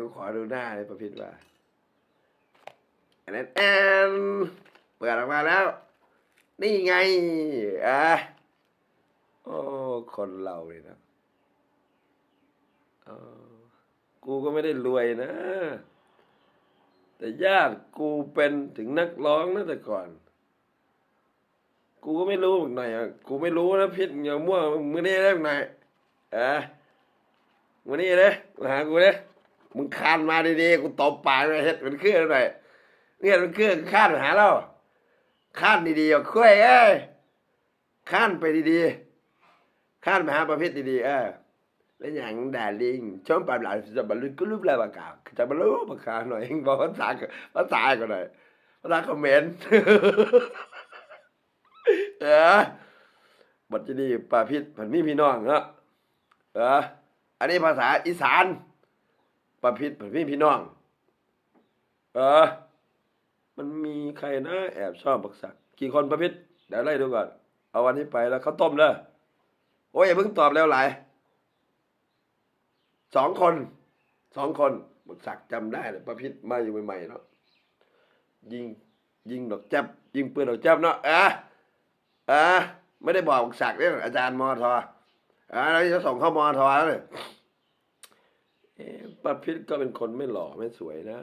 กูขอดูหน้าเลยประพิษว่าอันนั้นแอนเปิดออกมาแล้ว นี่ไงอะโอ้ คนเราเลยนะเออกูก็ไม่ได้รวยนะ แต่ญาติกูเป็นถึงนักร้องนะแต่ก่อน กูก็ไม่รู้หน่อยอะกูไม่รู้นะพิษอย่ามั่วมึงนี่ได้อีกหน่อยเออมึงนี่เลยมาหากูเลย มึงคานมาดีๆกูตบปากเลยเฮ็ดเป็นเครื่องหน่อยเนี่ยเป็นเครื่องคานหาเราคานดีๆอะคุยเอ้ยคานไปดีๆคานมาหาประเภทดีๆเออแล้วอย่างดาลิงชมปลาหลานจะบรรลุก็รูปอะไรบางกาจะบรรลุบางกาหน่อยเองบอกภาษาภาษาก็หน่อยภาษาคอมเมนต์เออบัดจะดีปลาพิษผันมีพี่น้องเนาะเอออันนี้ภาษาอีสาน ปลาพิษผันมีพี่น้อง เออ มันมีใครนะ แอบชอบบักสักกี่คนปลาพิษเดี๋ยวไล่ดูก่อน เอาวันนี้ไปแล้วเขาวต้มเด้อโอ้ยอย่าเพิ่งตอบแล้วหลายสองคนสองคนบักสักจำได้เลยปลาพิษมาอยู่ใหม่ๆเนาะยิงยิงดอกจับยิงปืนดอกจับเนาะเอออ่าไม่ได้บอกศักดิ์เนี่ยอาจารย์มอทออ่าแล้วจะส่งเข้ามอทอแล้วเนี่ย ป้าพิษก็เป็นคนไม่หล่อไม่สวยนะ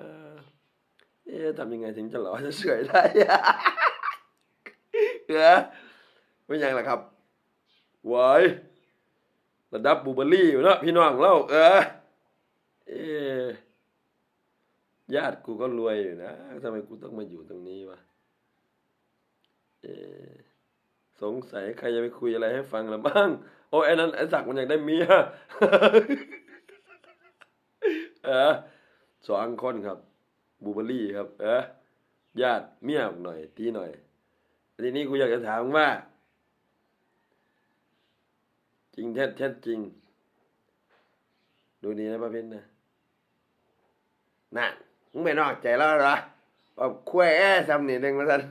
เอ๊ะทำยังไงถึงจะหล่อจะสวยได้เออไม่ยังล่ะครับไหวายระดับบูเบอรี่อยู่เนอะพี่น้องเล่าเออเอ๊ะญาติกูก็รวยอยู่นะทำไมกูต้องมาอยู่ตรงนี้วะเอ๊ะสงสัยใครจะไปคุยอะไรให้ฟังละบ้าง โอ้ยไอ้นั้นไอ้ศักมันอยากได้เมีย เออสองคนครับ บูเบอรี่ครับ เออญาติเมียหน่อย ตีหน่อยทีนี้กูอยากจะถามว่า จริงเท็จเท็จริง ดูดีนะป้าเพ็ญนะน่ะมึงไม่นอกใจแล้วเหรอว่าคุยแอ้ซ้ำนี่หนึ่งมาสัน